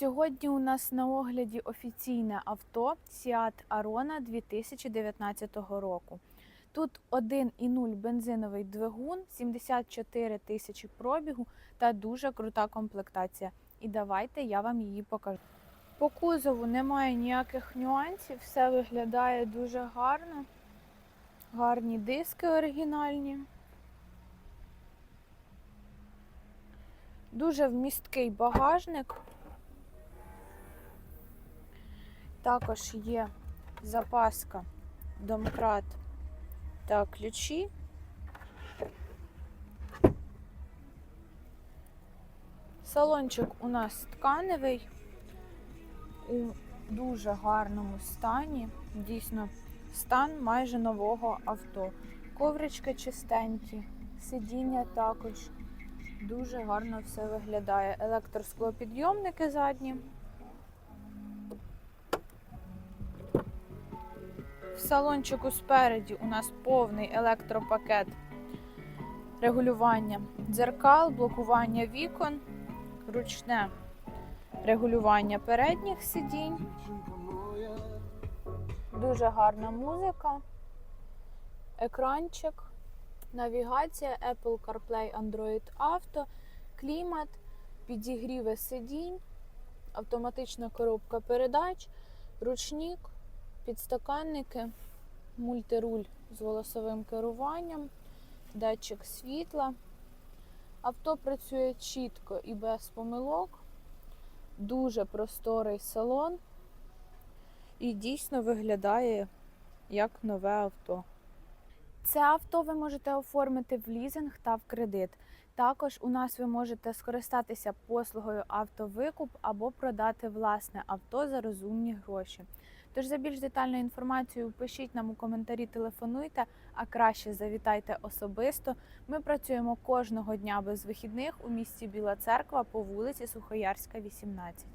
Сьогодні у нас на огляді офіційне авто Seat Arona 2019 року. Тут 1,0 бензиновий двигун, 74 тисячі пробігу та дуже крута комплектація. І давайте я вам її покажу. По кузову немає ніяких нюансів, все виглядає дуже гарно. Гарні диски оригінальні. Дуже вмісткий багажник. Також є запаска, домкрат та ключі. Салончик у нас тканевий у дуже гарному стані. Дійсно, стан майже нового авто. Коврички чистенькі, сидіння також дуже гарно все виглядає. Електросклопідйомники задні. Салончику спереді. У нас повний електропакет регулювання дзеркал, блокування вікон, ручне регулювання передніх сидінь. Дуже гарна музика, екранчик, навігація, Apple CarPlay, Android Auto, клімат, підігріви сидінь, автоматична коробка передач, ручник, підстаканники, мультируль з голосовим керуванням, датчик світла. Авто працює чітко і без помилок. Дуже просторий салон і дійсно виглядає як нове авто. Це авто ви можете оформити в лізинг та в кредит. Також у нас ви можете скористатися послугою автовикуп або продати власне авто за розумні гроші. Тож за більш детальною інформацію пишіть нам у коментарі, телефонуйте, а краще завітайте особисто. Ми працюємо кожного дня без вихідних у місті Біла Церква по вулиці Сухоярська, 18.